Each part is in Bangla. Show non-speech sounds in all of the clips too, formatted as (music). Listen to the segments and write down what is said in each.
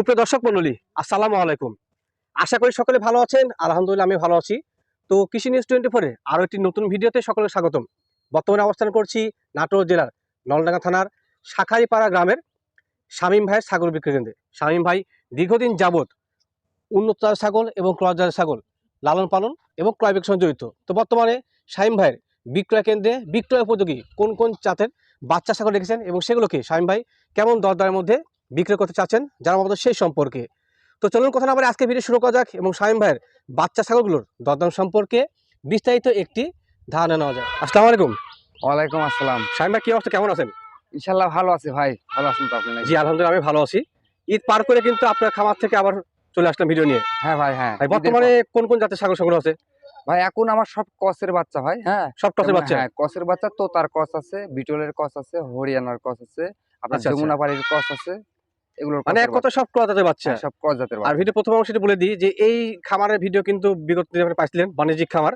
সুপ্রিয় দর্শক মন্ডলী, আসসালামু আলাইকুম। আশা করি সকলে ভালো আছেন, আলহামদুলিল্লাহ আমি ভালো আছি। তো কৃষি নিউজ টোয়েন্টি ফোরে আরও একটি নতুন ভিডিওতে সকলে স্বাগতম। বর্তমানে অবস্থান করছি নাটোর জেলার নলডাঙ্গা থানার শাখারিপাড়া গ্রামের শামীম ভাইয়ের ছাগল বিক্রি কেন্দ্রে। শামীম ভাই দীর্ঘদিন যাবৎ উন্নত ছাগল এবং ক্রয় জাতের ছাগল লালন পালন এবং ক্রয় বিক্রয় জড়িত। তো বর্তমানে শামীম ভাইয়ের বিক্রয় কেন্দ্রে বিক্রয় উপযোগী কোন কোন জাতের বাচ্চা ছাগল রেখেছেন এবং সেগুলোকে শামীম ভাই কেমন দরদারের মধ্যে বিক্রয় করতে চাচ্ছেন যারা আমাদের সেই সম্পর্কে। তো চলুন কথা না বলে আজকে ভিডিও শুরু করা যাক এবং শামীম ভাইয়ের বাচ্চা ছাগলগুলোর দরদাম সম্পর্কে বিস্তারিত একটি ধারণা নেওয়া যায় আসসালামু আলাইকুম। ওয়ালাইকুম আসসালাম। শামীম ভাই কি অবস্থা? কেমন আছেন? ইনশাল্লাহ ভালো আছে ভাই। ভালো আছেন তো আপনি জি আলহামদুলিল্লাহ আমি ভালো আছি। ঈদ পার করে কিন্তু আপনার খামার থেকে আবার চলে আসলাম ভিডিও নিয়ে। হ্যাঁ ভাই হ্যাঁ। ভাই বর্তমানে কোন কোন জাতের ছাগল সংগ্রহ আছে? ভাই এখন আমার সব কসের বাচ্চা ভাই হ্যাঁ। সব টসের বাচ্চা? হ্যাঁ কসের বাচ্চা তো তার কস আছে বিটলের কস আছে হরিয়ানার কস আছে আপনার আচ্ছা, আচ্ছা। যমুনা পাড়ির কস আছে এগুলোর মানে এক কথা সব জাতের বাচ্চা। হ্যাঁ, সব জাতের আর ভিডিও প্রথম অংশটি বলে দিই যে এই খামারের ভিডিও কিন্তু বিগত আপনি পাইছিলেন বাণিজ্যিক খামার।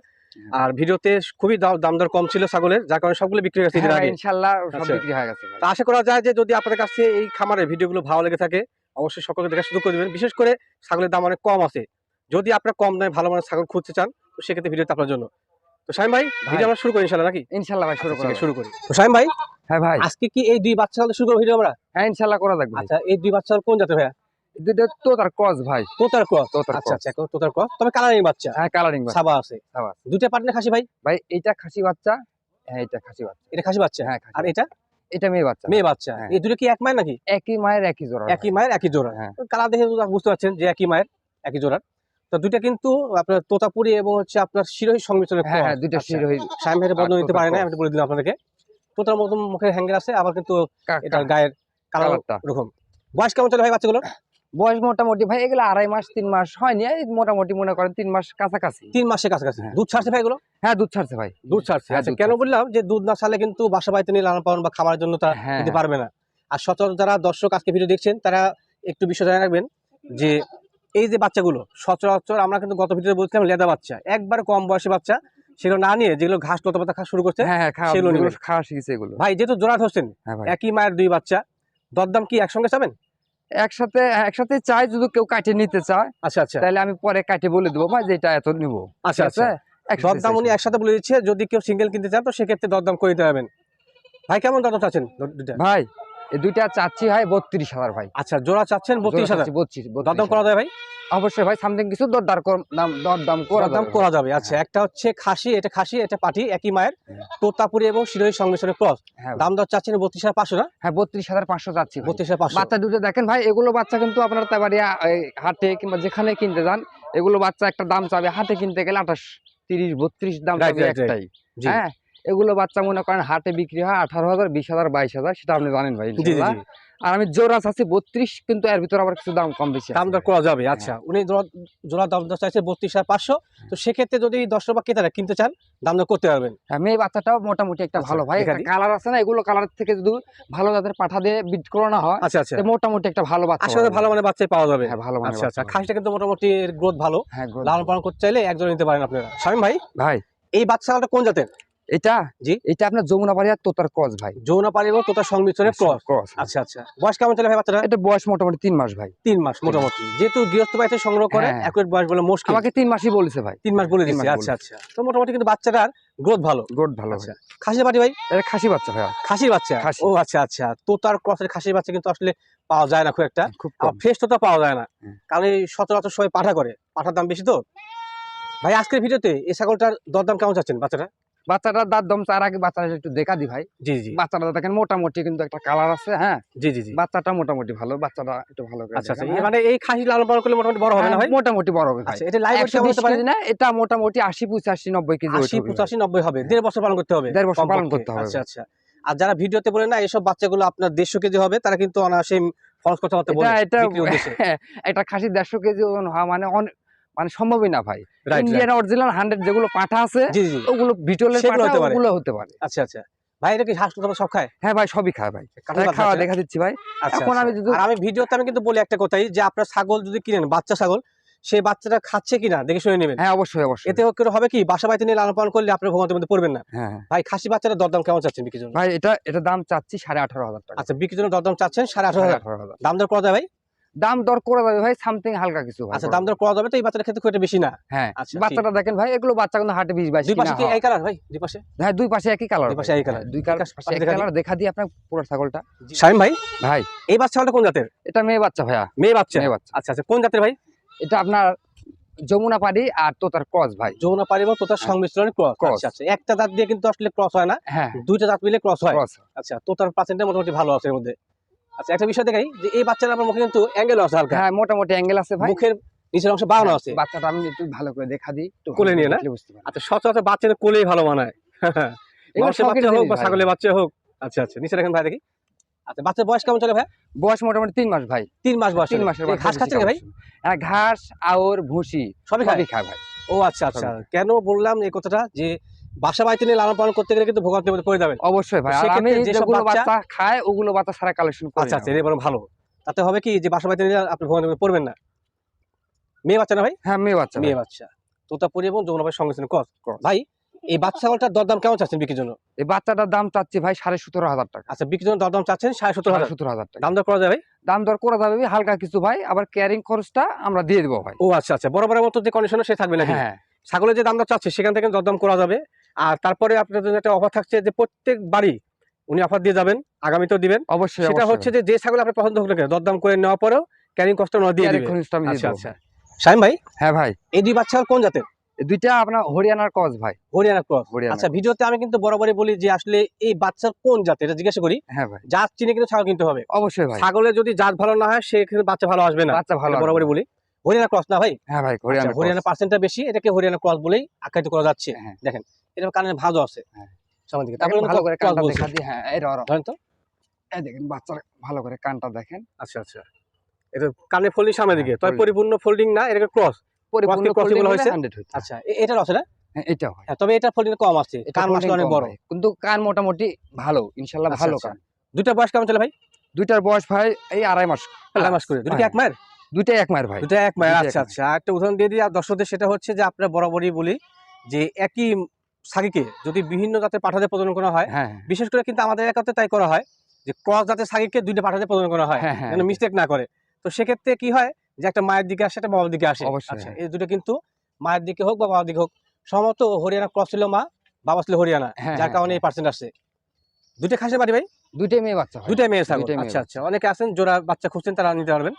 আর ভিডিওতে খুবই দাম দর কম ছিল ছাগলের যার কারণে সবগুলো বিক্রি হয়ে গেছে হ্যাঁ, আগে। ইনশাল্লাহ সব আচ্ছা। বিক্রি হয়ে গেছে তো আশা করা যায় যে যদি আপনাদের কাছে এই খামারের ভিডিওগুলো ভালো লেগে থাকে অবশ্যই সকলকে দেখা সুযোগ করে দেবেন। বিশেষ করে ছাগলের দাম অনেক কম আছে। যদি আপনারা কম দামে ভালো মানের ছাগল খুঁজতে চান তো সেক্ষেত্রে ভিডিওটা আপনার জন্য। তো শাইম ভাই ভিডিও আমরা শুরু করি ইনশাল্লাহ নাকি? ইনশাল্লাহ ভাই শুরু আচ্ছা, করা। শুরু করি। তো শাইম ভাই হ্যাঁ ভাই। আজকে কি এই দুই বাচ্চা শুরু করব ভিডিও আমরা? হ্যাঁ ইনশাল্লাহ করা ভাই আচ্ছা এই দুই বাচ্চা কোন জাতের ভাইয়া? ভাই। তোতার ক্রস? আচ্ছা আচ্ছা একটা তোতার ক্রস। তবে কালারিং বাচ্চা। হ্যাঁ কালারিং ভাই সাবা আছে। সাবা দুইটা খাসি ভাই? ভাই এইটা খাসি বাচ্চা। হ্যাঁ এটা খাসি বাচ্চা। এটা খাসি বাচ্চা? হ্যাঁ আর এটা? এটা মেয়ে বাচ্চা। মেয়ে বাচ্চা। হ্যাঁ। এই দুটো কি এক মায়ের নাকি? একই মায়ের একই জোড়া একই মায়ের একই জোড়া হ্যাঁ। কালার দেখে বুঝতে পারছেন যে একই মায়ের একই জোড়ার। তো দুইটা কিন্তু আপনার তোতাপুরি এবং হচ্ছে আপনার শিরোহী সংমিশ্রণের হ্যাঁ। হ্যাঁ দুইটা আচ্ছা। শিরোহী ভাইয়ের বদল নিতে পারে না আমি বলে দিলাম আপনাদেরকে। তোতার প্রথম মুখের হ্যাঙ্গের আছে আবার কিন্তু এটা গায়ের কালারটা। এরকম বয়স কেমন চলে ভাই বাচ্চাগুলো বয়স মোটামুটি ভাই এগুলো আড়াই মাস তিন মাস হয়নি মোটামুটি মনে করেন তিন মাস কাছাকাছি। তিন মাসের কাছাকাছি। হ্যাঁ। দুধ ছাড়ছে ভাই এগুলো? হ্যাঁ দুধ ছাড়ছে ভাই। দুধ ছাড়ছে হ্যাঁ, আচ্ছা কেন বললাম যে দুধ না ছাড়লে কিন্তু বাসা বাড়িতে নিয়ে লালন পালন বা খাবারের জন্য তারা হ্যাঁ। দিতে পারবে না। আর সচরাচর যারা দর্শক আজকে ভিডিও দেখছেন তারা একটু বিষয় জানা রাখবেন যে এই যে বাচ্চাগুলো সচরাচর আমরা কিন্তু গত ভিডিওতে বলছিলাম লেদা বাচ্চা। একবার কম বয়সী বাচ্চা সেগুলো না নিয়ে যেগুলো ঘাস লতা পাতা খাওয়া শুরু করছে হ্যাঁ হ্যাঁ সেগুলো খাওয়া শিখেছে এগুলো। ভাই যেহেতু জোড়া ধরছেন হ্যাঁ একই মায়ের দুই বাচ্চা দরদাম কি একসঙ্গে চাবেন? একসাথে একসাথে চাই যদি কেউ কাটে নিতে চায় আচ্ছা আচ্ছা। তাহলে আমি পরে কাটে বলে দেবো ভাই যেটা এত নিবো। আচ্ছা আচ্ছা। দরদাম উনি একসাথে বলে দিচ্ছে যদি কেউ সিঙ্গেল কিনতে চান তো সেক্ষেত্রে দরদাম করে দিতে পারবেন। ভাই কেমন দরদাম চাচ্ছেন? ভাই এই দুইটা চাচ্ছি ভাই বত্রিশ হাজার ভাই। আচ্ছা জোড়া চাচ্ছেন বত্রিশ হাজার? বত্রিশ করা যায় ভাই? অবশ্যই ভাই সামথিং কিছু দরদার দাম দরদাম করা যাবে। করা যাবে আচ্ছা একটা হচ্ছে খাসি এটা খাসি এটা পাটি একই মায়ের তোতাপুরি এবং শিরোহী সংমিশ্রণের ক্রস। হ্যাঁ। দাম দর চাচ্ছেন বত্রিশ হাজার পাঁচশো না? হ্যাঁ বত্রিশ হাজার পাঁচশো চাচ্ছি বত্রিশ হাজার পাঁচশো। বাচ্চা দুটো দেখেন ভাই এগুলো বাচ্চা কিন্তু আপনার তাবাড়িয়া হাটে কিংবা যেখানে কিনতে যান এগুলো বাচ্চা একটা দাম চাবে হাটে কিনতে গেলে আঠাশ তিরিশ বত্রিশ দাম চাবে. একটাই। হ্যাঁ এগুলো বাচ্চা মনে করেন হাটে বিক্রি হয় আঠারো হাজার বিশ হাজার বাইশ হাজার সেটা আপনি জানেন ভাই। আর আমি জোড়া চাচ্ছি বত্রিশ কিন্তু এর ভিতরে আবার কিছু দাম কম বেশি দাম দর করা যাবে আচ্ছা। উনি জোড়া- দাম দর চাইছে বত্রিশ হাজার পাঁচশো। তো সেক্ষেত্রে যদি দর্শক বা ক্রেতারা কিনতে চান দাম দর করতে পারবেন। হ্যাঁ, মেয়ে বাচ্চাটাও মোটামুটি একটা আচ্ছা, ভালো ভাই দেখা কালার আছে না এগুলো কালার থেকে যদি ভালো তাদের পাঠা দিয়ে বিট করানো হয় আচ্ছা আচ্ছা। মোটামুটি একটা ভালো বাচ্চা আসলে ভালো। মানে বাচ্চাই পাওয়া যাবে। হ্যাঁ ভালো আচ্ছা আচ্ছা। খাসিটা কিন্তু মোটামুটি গ্রোথ ভালো। হ্যাঁ লালন পালন করতে চাইলে একজন নিতে পারেন আপনারা। স্বামী ভাই ভাই। এই বাচ্চাটা কোন জাতের? এটা জি। এটা আপনার যমুনা পাড়ি আর তোতার কস ভাই। যৌনা পালি এবং তোতার সংমিশ্রণের ক্রস। ক্রস আচ্ছা আচ্ছা। বয়স কেমন চলে ভাই বাচ্চাটা এটা বয়স মোটামুটি তিন মাস ভাই। তিন মাস মোটামুটি। যেহেতু গৃহস্থ বাড়িতে সংগ্রহ করে হ্যাঁ। একুরেট বয়স বলে মুশকিল। আমাকে তিন মাসই বলেছে ভাই। তিন মাস বলে দিচ্ছে আচ্ছা আচ্ছা। তো মোটামুটি কিন্তু বাচ্চাটার গ্রোথ ভালো। গোড ভালো আচ্ছা। খাসির বাড়ি ভাই? এটা খাসি বাচ্চা ভাই। খাসির বাচ্চা? ও আচ্ছা আচ্ছা। তোতার ক্রসের খাসির বাচ্চা কিন্তু আসলে পাওয়া যায় না খুব একটা। খুব ফ্রেশ তোতা পাওয়া যায় না। হুম। কারণ এই সচরাচর সবাই পাঠা করে। পাঠার দাম বেশি তো। ভাই আজকের ভিডিওতে এই ছাগলটার দরদাম কেমন চাচ্ছেন বাচ্চাটা? বাচ্চাটার দাঁত দম চার আগে বাচ্চাটা একটু দেখা দি ভাই। জি জি। বাচ্চাটা দেখেন মোটামুটি কিন্তু একটা কালার আছে হ্যাঁ? জি জি জি। বাচ্চাটা মোটামুটি ভালো বাচ্চাটা একটু ভালো আচ্ছা আচ্ছা। হ্যাঁ। মানে এই খাসি লালন পালন করলে মোটামুটি বড় হবে না ভাই? হ্যাঁ, মোটামুটি বড় হবে ভাই। আচ্ছা এটা লাইভ বিশ হতে পারে না এটা মোটামুটি আশি পঁচাশি নব্বই কেজি weight আশি হবে। ভাই। পঁচাশি নব্বই হবে। দেড় বছর পালন করতে হবে? দেড় বছর পালন করতে হবে। আচ্ছা আচ্ছা। আর যারা ভিডিওতে বলে না এসব বাচ্চাগুলো আপনার দেড়শো কেজি হবে তারা কিন্তু অনায়াসে খরচ করতে পারতে বলে (laughs) এটা খাসি দেড়শো কেজি ওজন হওয়া মানে অনেক মানে সম্ভবই না ভাই। ইন্ডিয়ান অরিজিনাল হান্ড্রেড যেগুলো পাঠা আছে ওগুলো বিটলের পাঠা হতে পারে। ওগুলো হতে পারে। আচ্ছা আচ্ছা। ভাই এটা কি হাঁস সব খায়? হ্যাঁ ভাই সবই খায় ভাই। কাঁঠাল খাওয়া দেখা দিচ্ছি ভাই। আচ্ছা, এখন আচ্ছা। আমি যদি- আমি ভিডিওতে আমি কিন্তু বলি একটা কথাই যে আপনার ছাগল যদি কিনেন বাচ্চা ছাগল সেই বাচ্চাটা খাচ্ছে কিনা দেখে শুনে নেবেন। হ্যাঁ অবশ্যই অবশ্যই। এতে করে হবে কি বাসা বাড়িতে নিয়ে লালন পালন করলে আপনার ভোগান্তির মধ্যে পড়বেন না। হ্যাঁ হ্যাঁ। ভাই খাসি বাচ্চাটা দরদাম কেমন চাচ্ছেন বিক্রির জন্য? ভাই এটা এটা দাম চাচ্ছি সাড়ে আঠারো হাজার টাকা। আচ্ছা বিক্রির জন্য দরদাম চাচ্ছেন সাড়ে আঠারো হাজার। আঠারো হাজার। দাম দর করা যায় ভাই? দাম দর করে যাবে ভাই সামথিং হালকা কিছু আচ্ছা দাম দর করা যাবে তো এই বাচ্চাটার ক্ষেত্রে খুব একটা বেশি না। হ্যাঁ আচ্ছা, বাচ্চাটা দেখেন ভাই এগুলো বাচ্চা কিন্তু হাটে বিশ বাইশ দুই পাশে কি এই কালার ভাই? দুই পাশে? হ্যাঁ দুই পাশে একই কালার দুই পাশে একই কালার দিই। কালার। দেখা দিই আপনার পুরো ছাগলটা। শামিম ভাই? ভাই। এই বাচ্চাটা কোন জাতের? এটা মেয়ে বাচ্চা ভাইয়া। মেয়ে বাচ্চা? মেয়ে বাচ্চা। আচ্ছা আচ্ছা কোন জাতের ভাই? এটা আপনার যমুনা পাড়ি আর তোতার ক্রস ভাই। যৌনা পারিব তো তার হ্যাঁ। সংমিশ্রণে ক্রস। আচ্ছা আচ্ছা একটা দাঁত দিয়ে কিন্তু আসলে ক্রস হয় না। হ্যাঁ দুইটা দাঁত মিলে ক্রস হয়। আচ্ছা তো তার পার্সেন্টটা মোটামুটি ভালো আছে এর মধ্যে। আচ্ছা একটা বিষয় দেখাই যে এই বাচ্চার আপনার মুখে কিন্তু অ্যাঙ্গেল আছে হালকা। হ্যাঁ মোটামুটি অ্যাঙ্গেল আছে ভাই। মুখের নিচের অংশ বাড়ানো আছে। বাচ্চাটা আমি একটু ভালো করে দেখা দিই কোলে নিয়ে না? আচ্ছা সচরাচর কোলেই ভালো মানায়। মানুষের বাচ্চা হোক বা ছাগলের বাচ্চা হোক। আচ্ছা আচ্ছা নিচে রাখেন ভাই দেখি। আচ্ছা বাচ্চার বয়স কেমন চলে ভাই? বয়স মোটামুটি তিন মাস ভাই। তিন মাস বয়স তিন। মাসের ঘাস খাচ্ছে ভাই? হ্যাঁ ঘাস আওর ভুসি সবই সবই খায় ভাই। ও আচ্ছা আচ্ছা। কেন বললাম এই কথাটা? যে বাসা বাড়িতে নিয়ে লালন পালন করতে গেলে কিন্তু ভোগান্তির মধ্যে পড়ে যাবেন অবশ্যই ভাই। আমি যেগুলো বাচ্চা- খায় ওগুলো বাচ্চা সারা কালেকশন করি আচ্ছা আচ্ছা না। এটা বরং ভালো। তাতে হবে কি যে বাসা বাড়িতে নিয়ে আপনি ভোগান্তির মধ্যে পড়বেন না। মেয়ে বাচ্চা না ভাই? হ্যাঁ মেয়ে বাচ্চা। মেয়ে। বাচ্চা। তোতাপুরি এবং যমুনা ভাই সংমিশ্রণ কস Cross। ভাই এই বাচ্চা ছাগলটার দরদাম কেমন চাচ্ছেন বিক্রির জন্য? এই বাচ্চাটার দাম চাচ্ছি ভাই সাড়ে সতেরো হাজার টাকা। আচ্ছা বিক্রির জন্য দরদাম চাচ্ছেন সাড়ে সত্তর সাড়ে হাজার। সতেরো হাজার টাকা। দাম দর করা যাবে দাম দর করা যাবে হালকা কিছু ভাই আবার ক্যারিং খরচটা আমরা দিয়ে দেবো ভাই। ও আচ্ছা আচ্ছা বড় বড় মতো যে কন্ডিশনে সে থাকবে না হ্যাঁ। ছাগলের যে দামটা চাচ্ছে সেখান থেকে দরদাম করা যাবে। আর তারপরে আপনাদের একটা অফার থাকছে যে প্রত্যেক বাড়ি উনি অফার দিয়ে যাবেন আগামীতেও দিবেন। অবশ্যই সেটা হচ্ছে যে যে ছাগল আপনি পছন্দ করলেন দরদাম করে নেওয়ার পরেও ক্যারিং কষ্ট না দিয়ে ক্যারিং দিবে। আমি আচ্ছা আচ্ছা। শাহিম ভাই? হ্যাঁ ভাই। এই দুই বাচ্চা কোন জাতের? দুইটা আপনার হরিয়ানার কজ ভাই। হরিয়ানা ক্রস আচ্ছা ভিডিওতে আমি কিন্তু বরাবরই বলি যে আসলে এই বাচ্চার কোন জাতের এটা জিজ্ঞাসা করি। হ্যাঁ ভাই। জাত চিনে কিন্তু ছাগল কিনতে হবে। অবশ্যই ভাই। ছাগলের যদি জাত ভালো না হয় সেখানে বাচ্চা ভালো আসবে না। বাচ্চা ভালো বরাবরই বলি। হরিয়ানা ক্রস না ভাই? হ্যাঁ ভাই আচ্ছা, হরিয়ানা হরিয়ানা পার্সেন্টটা বেশি এটাকে হরিয়ানা ক্রস বলেই আখ্যায়িত করা যাচ্ছে। হ্যাঁ। দেখেন এটা কানে ভাঁজও আছে। সামনের দিকে। তারপরে তারপরে ভালো করে কানটা দেখা দিই হ্যাঁ এই রো ধরেন তো। এই দেখেন বাচ্চার ভালো করে কানটা দেখেন। আচ্ছা আচ্ছা। এটা কানে ফোল্ডিং সামনের দিকে। তবে পরিপূর্ণ ফোল্ডিং না এটাকে ক্রস পরিপূর্ণ crossing folding বলা হলে হয়েছে? আচ্ছা এটার আছে না? এটা হয়। তবে এটা ফোল্ডিং কম আছে। কান মাসটা অনেক বড়। কিন্তু কান মোটামুটি ভালো ইনশাল্লাহ আচ্ছা, ভালো আচ্ছা। কান। দুইটা বয়স কেমন চলে ভাই? দুইটার বয়স ভাই এই আড়াই মাস। আড়াই মাস করে। দুটো হ্যাঁ। এক মায়ের? দুইটাই এক মায়ের ভাই। দুটো এক মায়ের আচ্ছা আচ্ছা। একটা উদাহরণ দিয়ে দিই আর দর্শকদের সেটা হচ্ছে যে আপনারা বরাবরই বলি যে একই সাগিকে যদি বিভিন্ন জাতের পাঠাতে প্রজনন করা হয় হ্যাঁ বিশেষ করে কিন্তু আমাদের এলাকাতে তাই করা হয় যে ক্রস জাতের সাগিকে দুইটা পাঠাতে প্রজনন করা হয় হ্যাঁ হ্যাঁ। যেন মিস্টেক না করে। তো সেক্ষেত্রে কি হয় যে একটা মায়ের দিকে আসে একটা বাবার দিকে আসে। অবশ্যই, আচ্ছা হ্যাঁ। এই দুটো কিন্তু মায়ের দিকে হোক বা বাবার দিকে হোক সম্ভবত হরিয়ানা ক্রস ছিল মা বাবা ছিল হরিয়ানা হ্যাঁ, যার হ্যাঁ, কারণে এই পার্সেন্ট আসছে দুটো খাসের বাড়ি ভাই? দুইটাই মেয়ে বাচ্চা দুইটাই মেয়ে আচ্ছা আচ্ছা অনেকে আছেন যারা বাচ্চা খুঁজছেন তারা নিতে পারবেন।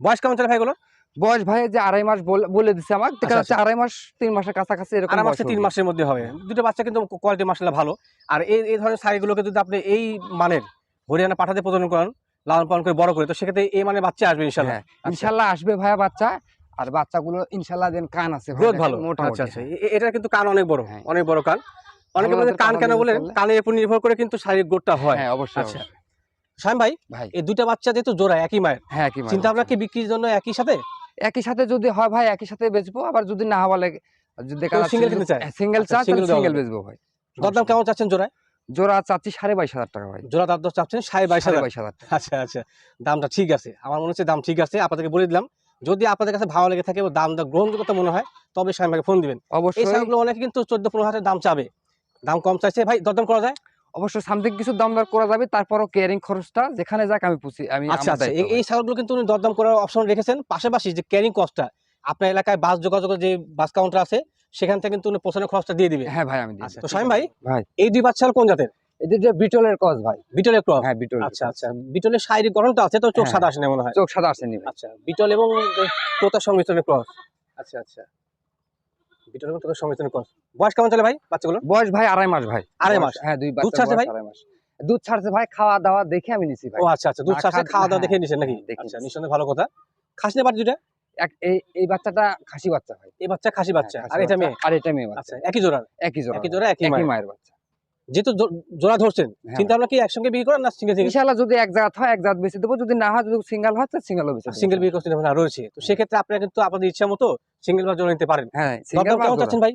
বয়স কেমন চলে ভাইগুলো বয়স ভাই যে আড়াই মাস বল- বলে দিছে দেখা আচ্ছা, যাচ্ছে আড়াই মাস তিন মাসের কাছাকাছি এরকম মাসে তিন মাসের মধ্যে হবে। দুটো বাচ্চা কিন্তু কোয়ালিটি মাসাল্লাহ ভালো। আর এই এই ধরনের শাড়িগুলোকে যদি আপনি এই মানের হরিয়ানা পাঠাতে প্রজনন করেন লালন পালন করে বড় করে তো সেক্ষেত্রে এই মানে বাচ্চা আসবে ইনশাল্লাহ হ্যাঁ ইনশাল্লাহ আসবে ভাইয়া বাচ্চা। আর বাচ্চাগুলো ইনশাল্লাহ দেন কান আছে গ্রোথ ভালো। মোটামুটি। আচ্ছা আচ্ছা। এটা কিন্তু কান অনেক বড় হ্যাঁ। অনেক বড় কান। অনেকে জাতের কান কান বলেন? কানের উপর নির্ভর করে কিন্তু শারীরিক গ্রোথটা হয়। হ্যাঁ অবশ্যই আচ্ছা। অবশ্যই। ভাই ভাই। এই দুটো বাচ্চা যেহেতু জোড়া একই মায়ের। হ্যাঁ কি চিন্তা ভাবনা কি বিক্রির জন্য একই সাথে? একই সাথে যদি হয় ভাই একই সাথে বেচবো আবার যদি না বলে যদি দেখা কিনতে চায়? সিঙ্গেল চা সিঙ্গেল বেচবো ভাই। দরদাম কেমন চাচ্ছেন জোড়ায়? জোড়া চাচ্ছি সাড়ে বাইশ হাজার টাকা ভাই। জোড়া দাম দর চাচ্ছেন সাড়ে বাইশ হাজার। বাইশ হাজার আচ্ছা আচ্ছা দামটা ঠিক আছে। আমার মনে হচ্ছে দাম ঠিক আছে আপনাদেরকে বলে দিলাম। যদি আপনাদের কাছে ভালো লেগে থাকে এবং দামটা গ্রহণযোগ্যতা মনে হয় তবে ফোন দিবেন। এই অবশ্যই। অনেকে কিন্তু চোদ্দ পনেরো হাজার দাম চাবে। দাম কম চাইছে। ভাই দরদাম করা যায়? অবশ্যই সামথিং কিছু দাম দর করা যাবে তারপরও কেয়ারিং খরচটা যেখানে যাক আমি পুষি আমি আচ্ছা আচ্ছা। এই-। ছাগলগুলো কিন্তু উনি দরদাম করার অপশন রেখেছেন। পাশাপাশি যে ক্যারিং কস্টটা আপনার এলাকায় বাস যোগাযোগের যে বাস কাউন্টার আছে সেখান থেকে কিন্তু উনি পৌঁছানোর খরচটা দিয়ে দিবে। হ্যাঁ ভাই আমি দিই আচ্ছা তো শাইম ভাই ভাই। এই দুই বাচ্চা কোন জাতের? এদের যে বিটলের কস ভাই। বিটলের ক্রস? হ্যাঁ বিটল আচ্ছা আচ্ছা। বিটলের শারীরিক গঠনটা আছে তো চোখ হ্যাঁ। সাদা আসে না মনে হয়। চোখ সাদা আসেনি আচ্ছা বিটল এবং তোতার সংমিশ্রণের ক্রস। আচ্ছা আচ্ছা। বিটল এবং তোতার সংমিশ্রণের বয়স কেমন চলে ভাই বাচ্চাগুলো বয়স ভাই আড়াই মাস ভাই। আড়াই মাস? হ্যাঁ দুই দুধ ছাড়ছে ভাই? আড়াই মাস। দুধ ছাড়ছে ভাই খাওয়া দাওয়া দেখে আমি নিছি ভাই। ও আচ্ছা আচ্ছা দুধ ছাড়ছে খাওয়া দাওয়া হ্যাঁ, দেখে নিছেন নাকি? আচ্ছা নিঃসন্দেহে ভালো কথা। খাসি বাচ্চা দুটা এই এই বাচ্চাটা খাসি বাচ্চা ভাই। এই বাচ্চা খাসি বাচ্চা হ্যাঁ, আর এটা মেয়ে? আর এটা মেয়ে আচ্ছা একই জোড়া একই জোড়া একই জোড়া একই একই মায়ের? মায়ের বাচ্চা। যেহেতু জোড়া ধরছেন হ্যাঁ চিন্তা ভাবনা কি একসঙ্গে বিয়ে করেন না সিঙ্গেল সিঙ্গেল ইনশাআল্লাহ যদি এক জাত হয় এক জাত বেশি দেবো যদি না হয় যদি সিঙ্গেল হয় তো সিঙ্গেলও বেশি সিঙ্গেল বিয়ে করতে ভাবনা রয়েছে। তো সেক্ষেত্রে আপনারা কিন্তু আপনাদের ইচ্ছা মতো সিঙ্গেল বা জোড়া নিতে পারেন। হ্যাঁ সিঙ্গেল দরদাম কেমন চাচ্ছেন ভাই?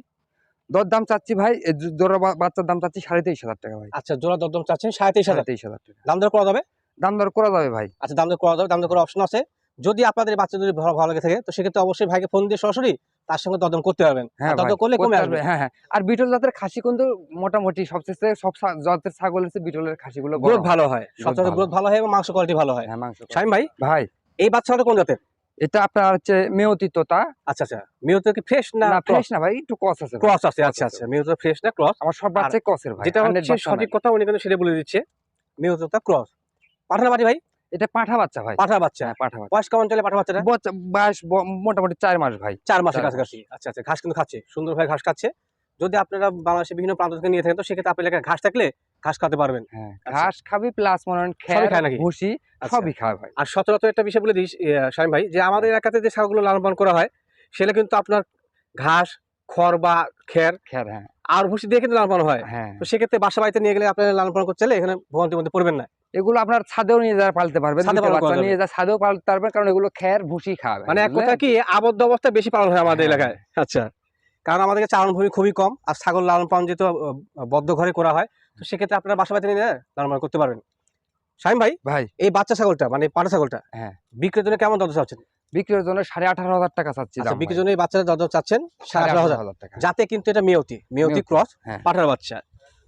দর দাম চাচ্ছি ভাই জোড়া বাচ্চার দাম চাচ্ছি সাড়ে তেইশ হাজার টাকা ভাই। আচ্ছা জোড়া দরদাম চাচ্ছেন সাড়ে তেইশ হাজার। তেইশ হাজার টাকা। দাম দর করা যাবে? দাম দর করা যাবে ভাই। আচ্ছা দাম দর করা যাবে দাম দর করার অপশন আছে। যদি আপনাদের বাচ্চা যদি ভালো ভালো লাগে থাকে তো সেক্ষেত্রে অবশ্যই ভাইকে ফোন দিয়ে সরাসরি তার সঙ্গে দরদাম করতে পারবেন। হ্যাঁ আর করলে কমে আসবে। হ্যাঁ হ্যাঁ। আর বিটল জাতের খাসি কিন্তু মোটামুটি সবচেয়ে সব জাতের ছাগল চেয়ে বিটলের খাসিগুলো গ্রোথ ভালো হয়। ভালো। গ্রোথ ভালো হয় এবং মাংস কোয়ালিটি ভালো হয়। হ্যাঁ মাংস ভাই ভাই। এই বাচ্চাটা কোন জাতের? এটা আপনার হচ্ছে মেয়তি তোতা আচ্ছা আচ্ছা। মেয়তো কি ফ্রেশ না ফ্রেশ না ভাই একটু কস আছে। ক্রস আছে আচ্ছা আচ্ছা। মেয়তো ফ্রেশ না ক্রস আমার সব বাচ্চাই কসের ভাই যেটা হচ্ছে সঠিক কথা উনি কিন্তু সেটা বলে দিচ্ছে মেয়তোতা ক্রস পাঠানা বাড়ি ভাই? এটা পাঠা বাচ্চা ভাই। পাঠা বাচ্চা। হ্যাঁ পাঠা বাচ্চা। বয়স কেমন চলে পাঠা বাচ্চাটা? বয়স মোটামুটি চার মাস ভাই। চার মাসের কাছাকাছি। আচ্ছা আচ্ছা। ঘাস কিন্তু খাচ্ছে। সুন্দর ভাই ঘাস খাচ্ছে। যদি আপনারা বাংলাদেশের বিভিন্ন প্রান্ত থেকে নিয়ে থাকেন তো সেক্ষেত্রে আপনার এলাকায় ঘাস থাকলে ঘাস খাতে পারবেন হ্যাঁ আচ্ছা। ঘাস খাবি প্লাস মনে হয় খায় নাকি? ভুসি আচ্ছা। সবই খায় ভাই আর সচরাচর একটা বিষয় বলে দিই শাহিম ভাই যে আমাদের এলাকাতে যে ছাগলগুলো লালন পালন করা হয় সেটা কিন্তু আপনার ঘাস খড় বা খের খের হ্যাঁ আর ভুসি দিয়ে কিন্তু লালন পালন হয় হ্যাঁ তো সেক্ষেত্রে বাসা বাড়িতে নিয়ে গেলে আপনারা লালন পালন করতে চাইলে এখানে ভবন্তির মধ্যে পড়বেন না এগুলো আপনার ছাদেও নিয়ে যা পালতে পারবেন। নিয়ে যা ছাদেও পালতে পারবেন কারণ এগুলো খের ভুসি খাবে মানে এক কথা কি আবদ্ধ অবস্থায় বেশি পালন হয় আমাদের হ্যাঁ। এলাকায় আচ্ছা কারণ আমাদের চারণ ভূমি খুবই কম আর ছাগল লালন পালন যেহেতু বদ্ধ ঘরে করা হয় তো সেক্ষেত্রে আপনারা বাসা বাড়িতে নিয়ে লালন পালন করতে পারবেন। শাহিম ভাই ভাই। এই বাচ্চা ছাগলটা মানে পাটা ছাগলটা হ্যাঁ। বিক্রির জন্য কেমন দর চাচ্ছেন? বিক্রির জন্য সাড়ে আঠারো হাজার টাকা চাচ্ছি আচ্ছা বিক্রির জন্য এই বাচ্চাটা দর চাচ্ছেন সাড়ে আঠারো হাজার। টাকা। যাতে কিন্তু এটা মেয়তি মেয়তি ক্রস হ্যাঁ। পাঠার বাচ্চা।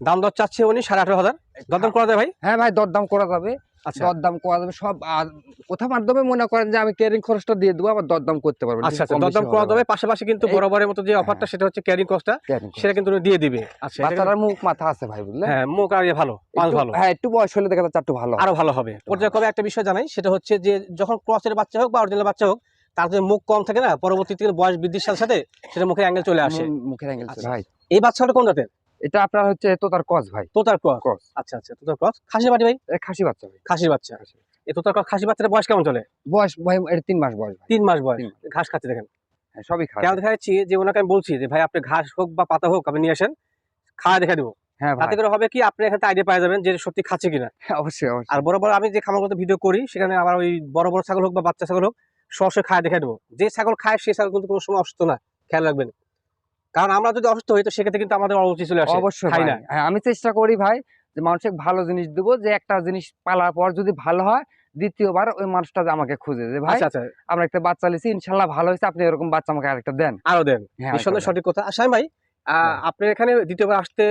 দাম দর চাচ্ছে উনি সাড়ে আঠারো হাজার। দরদাম করা যায় ভাই? হ্যাঁ ভাই দরদাম করা যাবে। দরদাম করা যাবে সব কোথাও মাধ্যমে মনে করেন যে আমি ক্যারিং খরচটা দিয়ে দেবো আবার দরদাম করতে পারবেন আচ্ছা আচ্ছা দরদাম করা যাবে। পাশাপাশি কিন্তু বরাবরের মতো যে হ্যাঁ। অফারটা সেটা হচ্ছে ক্যারিং ক্যারিং সেটা কিন্তু দিয়ে দিবে। আচ্ছা বাচ্চাটার মুখ মাথা আছে ভাই বুঝলেন? হ্যাঁ মুখ আর ভালো পাঁচ ভালো। হ্যাঁ একটু বয়স হলে দেখা যাচ্ছে একটু ভালো আরও ভালো হবে। পর্যায়ক্রমে একটা বিষয় জানাই সেটা হচ্ছে যে যখন ক্রসের বাচ্চা হোক বা অরিজিনাল বাচ্চা হোক তার যে মুখ কম থাকে না পরবর্তীতে বয়স বৃদ্ধির সাথে সাথে সেটা মুখে অ্যাঙ্গেল চলে আসে। মুখের অ্যাঙ্গেল আচ্ছা। ভাই এই বাচ্চাটা কোন জাতের? এটা আপনার হচ্ছে তোতার কস ভাই। তোতার ক্রস আচ্ছা আচ্ছা তোতার ক্রস খাসির বাড়ি ভাই? এ খাসি বাচ্চা ভাই। খাসির বাচ্চা। এই তোতার ক্রস খাসি বাচ্চাটা বয়স কেমন চলে? বয়স ভাই এটা তিন মাস বয়স ভাই। তিন মাস বয়স। ঘাস খাচ্ছে দেখেন। হ্যাঁ, সবই খায় কেমন দেখা যাচ্ছি যে ওনাকে আমি বলছি যে ভাই আপনি ঘাস হোক বা পাতা হোক আপনি নিয়ে আসেন খাওয়া দেখা দেবো। হ্যাঁ ভাই। তাতে করে হবে কি আপনি এখানে আইডিয়া পাওয়া যাবেন যে সত্যি খাচ্ছে কিনা। অবশ্যই অবশ্যই। আর বড় বড় আমি যে খামারগত ভিডিও করি সেখানে আবার ওই বড় বড় ছাগল হোক বা বাচ্চা ছাগল হোক সরাসরি খায় দেখে দেবো যে ছাগল খায় সেই ছাগল কিন্তু কোনো সময় অসুস্থ না। খেয়াল রাখবেন। কারণ আমরা যদি অসুস্থ হই তো সেক্ষেত্রে কিন্তু আমাদের অরুচি চলে আসে অবশ্যই না? হ্যাঁ আমি চেষ্টা করি ভাই যে মানুষকে ভালো জিনিস দেব যে একটা জিনিস পালার পর যদি ভালো হয় দ্বিতীয়বার ওই মানুষটা যে আমাকে খুঁজে যে ভাই আচ্ছা আচ্ছা। আমরা একটা বাচ্চা লিছি ইনশাল্লাহ ভালো হয়েছে আপনি এরকম বাচ্চা আমাকে আরেকটা দেন। আরও দেন। হ্যাঁ সঠিক কথা। আর ভাই। আপনি এখানে দ্বিতীয়বার আসতে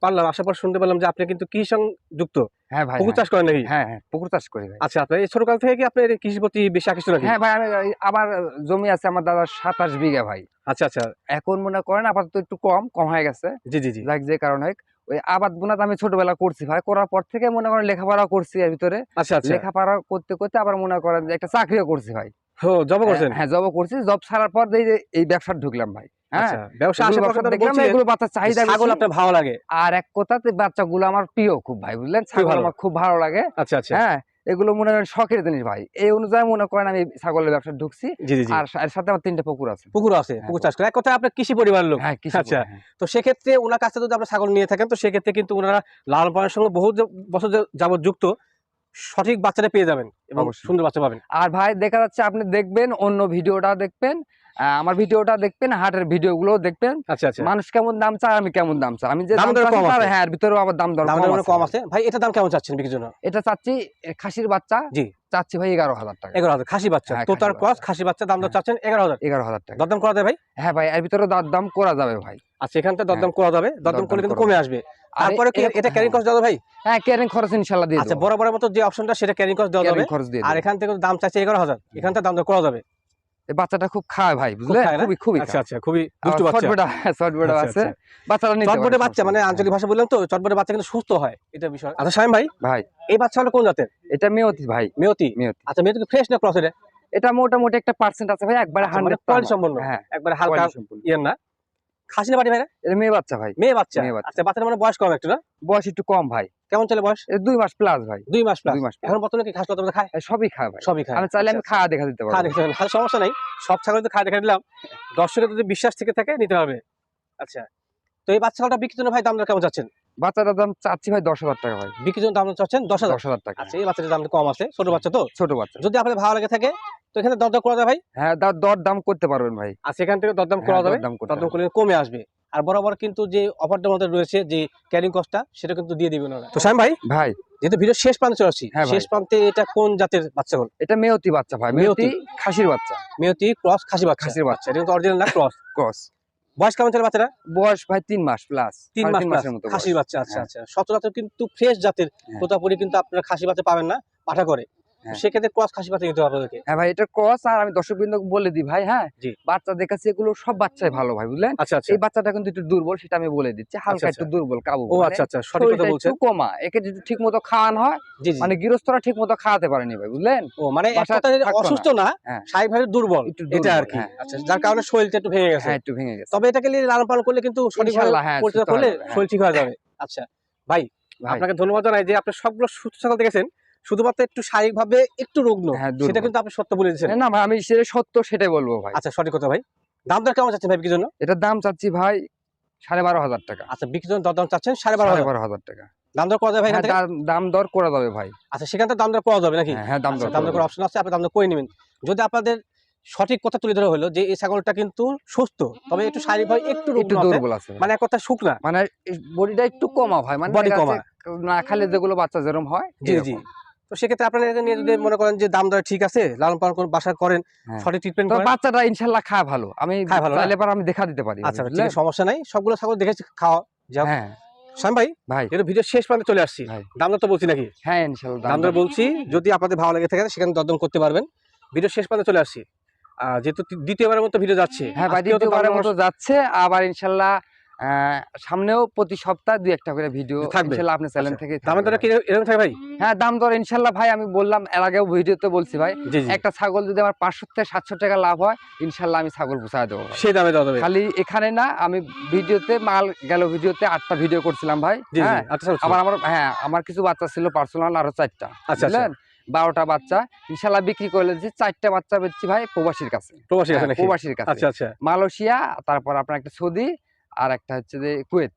পারলাম আসার পর শুনতে পারলাম যে আপনি কিন্তু কৃষি সঙ্গে যুক্ত। হ্যাঁ ভাই পুকুর হ্যাঁ। চাষ করেন নাকি? হ্যাঁ হ্যাঁ পুকুর চাষ করি ভাই। আচ্ছা আপনার এই ছোটকাল থেকে কি আপনার প্রতি বেশি আকৃষ্ট নাকি? হ্যাঁ ভাই আমি আমার জমি আছে আমার দাদার সাতাশ বিঘা ভাই। আচ্ছা আচ্ছা। এখন মনে করেন আপাতত একটু কম কম হয়ে গেছে। জি জি জি। যাক যে কারণে হোক, ওই আবাদ বোনাত আমি ছোটবেলা করছি ভাই। করার পর থেকে মনে করেন লেখাপড়া করছি এর ভিতরে। আচ্ছা আচ্ছা। লেখাপড়া করতে করতে আবার মনে করেন যে একটা চাকরিও করছি ভাই। ও জব করছেন? হ্যাঁ জব করছি। জব ছাড়ার পর এই যে এই ব্যবসা ঢুকলাম ভাই। হ্যাঁ? আচ্ছা ব্যবসা আশেপাশে দেখলাম, এগুলো বাচ্চার চাহিদা ছাগল আপনার ভালো লাগে। আর এক কথাতে বাচ্চাগুলো আমার প্রিয় খুব ভাই বুঝলেন? ছাগল আমার খুব ভালো লাগে। আচ্ছা আচ্ছা। হ্যাঁ এগুলো মনে করেন শখের জিনিস ভাই। এই অনুযায়ী মনে করেন আমি ছাগলের ব্যবসা ঢুকছি। আর সাথে আমার তিনটে পুকুর আছে। পুকুর আছে হ্যাঁ, পুকুর চাষ করে। এক কথা আপনার কৃষি পরিবার লোক। হ্যাঁ আচ্ছা। হ্যাঁ। তো সেক্ষেত্রে ওনার কাছে যদি আপনার ছাগল নিয়ে থাকেন তো সেক্ষেত্রে কিন্তু ওনারা লাল পালনের সঙ্গে বহু বছর যাবত যুক্ত সঠিক বাচ্চাটা পেয়ে যাবেন এবং সুন্দর বাচ্চা পাবেন। আর ভাই দেখা যাচ্ছে আপনি দেখবেন অন্য ভিডিওটা দেখবেন আমার ভিডিওটা দেখবেন হাটের ভিডিওগুলো দেখবেন। আচ্ছা আচ্ছা। মানুষ কেমন দাম চায় আমি কেমন দাম চাই। আমি যে। হ্যাঁ এর ভিতরেও আবার দাম দর কম আছে। ভাই। এটা দাম কেমন চাচ্ছেন বিক্রির জন্য? এটা চাচ্ছি খাসির বাচ্চা। জি। চাচ্ছি ভাই এগারো হাজার টাকা। এগারো হাজার খাসি বাচ্চা। হ্যাঁ, তোতার খাসি ক্রস খাসি বাচ্চা দাম দর হ্যাঁ। চাচ্ছেন এগারো হাজার এগারো হাজার টাকা। দরদাম করা যায় ভাই? হ্যাঁ ভাই এর ভিতরে দাম করা যাবে ভাই। আচ্ছা এখান থেকে দরদাম করা যাবে। দরদাম দরদাম করলে কিন্তু কমে আসবে। আর তারপরে কি এটা ক্যারিং হ্যাঁ। কস্ট দেওয়া ভাই? হ্যাঁ ক্যারিং খরচ ইনশাল্লাহ দিয়ে আচ্ছা। বড় বড় মতো যে অপশনটা সেটা ক্যারিং কস্ট দেওয়া যাবে। খরচ দিয়ে আর এখান থেকে দাম চাচ্ছে এগারো হাজার। এখান থেকে দাম দর করা যাবে। বাচ্চাটা খুব খায় ভাই বুঝলে? খুবই খুবই আচ্ছা আচ্ছা খুবই দুষ্টু বাচ্চা। আচ্ছা, আছে। বাচ্চাটা নিতে চটবটে বাচ্চা মানে আঞ্চলিক ভাষা বললাম তো চটবটে বাচ্চা কিন্তু সুস্থ হয় এটা বিষয়। আচ্ছা শামিম ভাই ভাই। এই বাচ্চাটা কোন জাতের? এটা মেয়তি ভাই। মেয়তি? মেয়তি। আচ্ছা মেয়তি ফ্রেশ না ক্রস এটা এটা মোটামুটি একটা পার্সেন্ট আছে ভাই একবারে আচ্ছা, মানে হান্ড্রেড quality সম্পন্ন। হ্যাঁ একবারে হালকা ইয়ে না? খাসি না বাড়ি ভাই? এটা মেয়ে বাচ্চা ভাই। মেয়ে বাচ্চা। আচ্ছা বাচ্চার মানে বয়স কম একটু না? বয়স একটু কম ভাই। কেমন চলে বয়স? দুই মাস প্লাস ভাই। দুই মাস প্লাস মাস এখন বর্তমানে কি ঘাস লতা খায়? সবই খায় ভাই। সবই খায়। আমি চাইলে আমি আচ্ছা, খাওয়া দেখা দিতে পারব। খাওয়া দেখা দিতে সমস্যা নাই। সব ছাগল তো খাওয়া দেখা দিলাম। দর্শকের যদি বিশ্বাস থেকে থাকে নিতে হবে আচ্ছা। তো এই বাচ্চাগুলোটা বিক্রি জন্য ভাই দাম কেমন যাচ্ছেন বাচ্চাটার দাম চাচ্ছি ভাই দশ হাজার টাকা ভাই। বিক্রির জন্য দাম চাচ্ছেন দশ হাজার? দশ হাজার টাকা। আচ্ছা এই বাচ্চাটার দাম কম আছে ছোট বাচ্চা তো? ছোট বাচ্চা। যদি আপনাদের ভালো লাগে থাকে তো এখানে দরদাম করা যায় ভাই? হ্যাঁ দর দাম করতে পারবেন ভাই। আর সেখান থেকে দরদাম করা হ্যাঁ, যাবে? দরদাম করলে কমে আসবে। আর বরাবর কিন্তু যে অফারটার মধ্যে রয়েছে যে ক্যারিং কস্টটা সেটা কিন্তু দিয়ে দিবেন ওরা তো শামিম ভাই ভাই। যেহেতু ভিডিও শেষ প্রান্তে চলে আসছি হ্যাঁ শেষ প্রান্তে এটা কোন জাতের বাচ্চা হল এটা মেয়তি বাচ্চা ভাই মেয়তি। মেয়তি। খাসির বাচ্চা। মেয়তি ক্রস খাসি বাচ্চা। খাসির বাচ্চা। এটা কিন্তু অরিজিনাল না ক্রস? ক্রস। বয়স কেমন ছিল বাচ্চাটা বয়স ভাই তিন মাস প্লাস তিন মাস মাসের মতো খাসির বাচ্চা আচ্ছা হ্যাঁ। আচ্ছা সচরাচর কিন্তু ফ্রেশ জাতের হ্যাঁ। তোতাপুরি কিন্তু আপনারা খাসি বাচ্চা পাবেন না পাঠা করে। সেক্ষেত্রে ক্রস খাসি বাচ্চা নিতে হবে আপনাদেরকে হ্যাঁ ভাই এটা ক্রস আর আমি দর্শক বিন্দু বলে দিই ভাই জি। বাচ্চা এগুলো সব বাচ্চাই ভালো ভাই বুঝলেন? এই বাচ্চাটা কিন্তু একটু দুর্বল সেটা আমি বলে দিচ্ছি। হালকা একটু দুর্বল কাবু ও মানে আচ্ছা আচ্ছা সঠিক কথা বলছেন। একটু কমা একে যদি ঠিক মতো খাওয়ানো হয় জি জি। মানে গৃহস্থরা খাওয়াতে পারেনি ভাই বুঝলেন? ও মানে। অসুস্থ না হ্যাঁ। দুর্বল এটা আর কি। হ্যাঁ। আচ্ছা যার কারণে শরীরটা একটু ভেঙে গেছে। হ্যাঁ একটু ভেঙে গেছে। তবে এটাকে লালন পালন করলে কিন্তু সঠিকভাবে পরিচর্যা করলে যাবে। শরীর ঠিক হয়ে যাবে। আচ্ছা ভাই ভাই, আপনাকে ধন্যবাদ জানাই যে আপনি সবগুলো সুস্থ সকাল দেখেছেন। শুধুমাত্র একটু শারীরিকভাবে একটু রুগ্ন হ্যাঁ, সেটা কিন্তু আপনি সত্য বলে না ভাই আমি সেটা সত্য সেটাই বলব ভাই। আচ্ছা সঠিক কথা ভাই। দাম দর কেমন চাচ্ছেন ভাই বিক্রির জন্য? এটার দাম চাচ্ছি ভাই সাড়ে বারো হাজার টাকা। আচ্ছা বিক্রির জন্য চাচ্ছেন সাড়ে বারো বারো হাজার টাকা। দাম দর করা যাবে ভাই এখান হ্যাঁ, থেকে? দাম- দাম দর করে দেবে ভাই। আচ্ছা সেখান থেকে দাম দর পাওয়া যাবে নাকি? হ্যাঁ, হ্যাঁ দাম আচ্ছা, দর দাম দর করার অপশন আছে আপনি দাম দর করে নেবেন। যদি আপনাদের সঠিক কথা তুলে ধরা হলো যে এই ছাগলটা কিন্তু সুস্থ তবে একটু শারীরিকভাবে একটু একটু দুর্বল আছে মানে এক কথা শুকনা। মানে বডিটা একটু কমা ভাই মানে কমা। না খালে যেগুলো বাচ্চা যেরকম হয় জি জি। তো সেক্ষেত্রে আপনারা নিয়ে যদি মনে করেন যে দাম দর ঠিক আছে লালন পালন করেন বাসা করেন হ্যাঁ। সঠিক ট্রিটমেন্ট করেন। বাচ্চাটা ইনশাল্লাহ খায় ভালো। আমি খায় ভালো পর আমি দেখা দিতে পারি আচ্ছা ঠিক আছে, সমস্যা নাই। সবগুলো ছাগল দেখেছি খাওয়া যাও হ্যাঁ। শ্যাম ভাই ভাই। এটা ভিডিও শেষ পর্যন্ত চলে আসছি। দাম দর তো বলছি নাকি? হ্যাঁ ইনশাল্লাহ দাম দর বলছি যদি আপনাদের ভালো লেগে থাকে সেখানে দরদম করতে পারবেন। ভিডিও শেষ পর্যন্ত চলে আসছি। আর যেহেতু দ্বিতীয়বারের মতো ভিডিও যাচ্ছে। হ্যাঁ ভাই দ্বিতীয়বারের মতো যাচ্ছে। আবার ইনশাল্লাহ আহ, সামনেও প্রতি সপ্তাহ দুই একটা করে ভিডিও থাকবে। ইনশাল্লাহ আপনার চ্যানেল আচ্ছা, থেকে দামের দরে কি এরকম থাকে ভাই? হ্যাঁ দাম দর ইনশাল্লাহ ভাই আমি বললাম এর আগেও ভিডিওতে বলছি ভাই একটা ছাগল যদি আমার পাঁচশো থেকে সাতশো টাকা লাভ হয় ইনশাল্লাহ আমি ছাগল পোষায় দেবো সেই দামে দেওয়া খালি এখানে না আমি ভিডিওতে মাল গেল ভিডিওতে আটটা ভিডিও করছিলাম ভাই হ্যাঁ। আচ্ছা আচ্ছা আবার আমার হ্যাঁ আমার কিছু বাচ্চা ছিল পার্সোনাল আরও চারটা আচ্ছা। বুঝলেন? বারোটা বাচ্চা ইনশাল্লাহ বিক্রি করলে যে চারটা বাচ্চা বেচছি ভাই প্রবাসীর কাছে। প্রবাসী আছে হ্যাঁ, প্রবাসীর কাছে। আচ্ছা আচ্ছা। মালয়েশিয়া তারপর আপনার একটা সৌদি আর একটা হচ্ছে যে কুয়েত।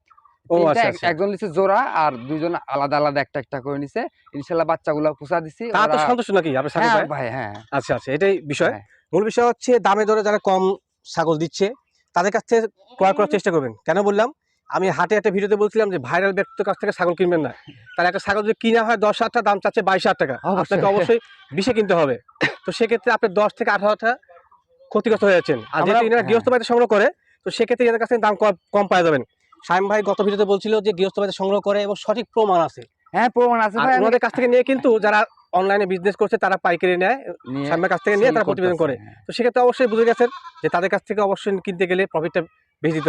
আচ্ছা আচ্ছা। একজন নিচে জোড়া আর দুইজন আলাদা আলাদা একটা একটা করে নিছে। ইনশাল্লাহ বাচ্চাগুলো পুষা দিছি। তা তো সন্তুষ্ট নাকি হ্যাঁ ভাই? হ্যাঁ। আচ্ছা আচ্ছা এটাই বিষয়। হ্যাঁ। মূল বিষয় হচ্ছে দামে দরে যারা কম ছাগল দিচ্ছে তাদের কাছ থেকে ক্রয় করার চেষ্টা করবেন। কেন বললাম? আমি হাটে একটা ভিডিওতে বলছিলাম যে ভাইরাল ব্যক্তির কাছ থেকে ছাগল কিনবেন না। তাহলে একটা ছাগল যদি কিনা হয় দশ হাজার দাম চাচ্ছে বাইশ হাজার টাকা। অবশ্যই। আপনাকে অবশ্যই বিশে কিনতে হবে। তো সেক্ষেত্রে আপনি দশ থেকে আঠারো আঠারোটা ক্ষতিগ্রস্ত হয়ে যাচ্ছেন। আর ইনারা হ্যাঁ। গৃহস্থ বাড়িতে সংগ্রহ করে তো সেক্ষেত্রে এদের কাছ দাম কম- পাওয়া যাবেন সাইম ভাই গত ভিডিওতে বলছিল যে গৃহস্থ বাজার সংগ্রহ করে এবং সঠিক প্রমাণ আছে। হ্যাঁ প্রমাণ আছে ভাই ওনাদের কাছ থেকে নিয়ে কিন্তু যারা অনলাইনে বিজনেস করছে তারা পাইকারি নেয়। নিয়ে সামনের কাছ থেকে নিয়ে তারা প্রতিবেদন করে। হ্যাঁ। তো সেক্ষেত্রে অবশ্যই বুঝে গেছেন যে তাদের কাছ থেকে অবশ্যই কিনতে গেলে প্রফিটটা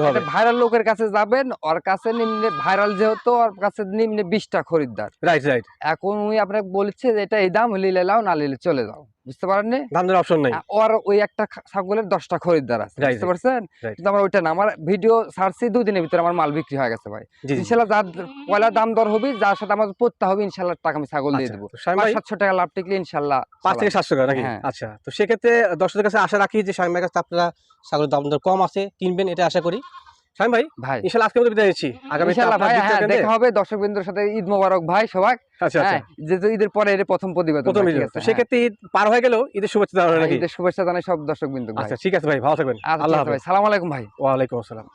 হবে। ভাইরাল লোকের কাছে যাবেন ওর কাছে নিম্নে ভাইরাল যেহেতু ওর কাছে নিম্নে বিশটা খরিদ্দার। রাইট রাইট এখন উনি আপনাকে বলছে যে এটা এই দাম লিলে লাও না লিলে চলে যাও। বুঝতে অপশন নেই। ওর ওই একটা ছাগলের দশটা খরিদ্দার আছে। বুঝতে পারছেন? কিন্তু আমার ওইটা না আমার ভিডিও ছাড়ছি দুই দিনের ভিতরে আমার মাল বিক্রি হয়ে গেছে ভাই। ইনশাল্লাহ যার পয়লা দাম দর হবে যার সাথে আমার পড়তে হবে ইনশাল্লাহ টাকা আমি ছাগল দিয়ে আচ্ছা, দেবো। সাতশো টাকা লাভ টিকলে ইনশাল্লাহ পাঁচ থেকে সাতশো টাকা নাকি? হ্যাঁ। আচ্ছা তো সেক্ষেত্রে দর্শকদের কাছে আশা রাখি যে শামীম কাছে আপনারা ছাগলের দাম দর কম আছে কিনবেন এটা আশা করি। সাইম ভাই ভাই। ইনশাআল্লাহ আজকে মতো বিদায় নিচ্ছি। আগামী ইনশাল্লাহ ভাই হ্যাঁ দেখা হবে দর্শক বিন্দুর সাথে ঈদ মোবারক ভাই সবাই। আচ্ছা আচ্ছা। হ্যাঁ যেহেতু ঈদের পরে এর প্রথম প্রতিবেদন প্রথম তো হ্যাঁ। সেক্ষেত্রে ঈদ পার হয়ে গেল ঈদের শুভেচ্ছা জানাই হ্যাঁ, নাকি? ঈদের শুভেচ্ছা জানাই সব দর্শক বিন্দু আচ্ছা ঠিক আছে ভাই ভালো থাকবেন। আচ্ছা আল্লাহ ভাই সালাম আলাইকুম ভাই। ওয়ালাইকুম আসসালাম।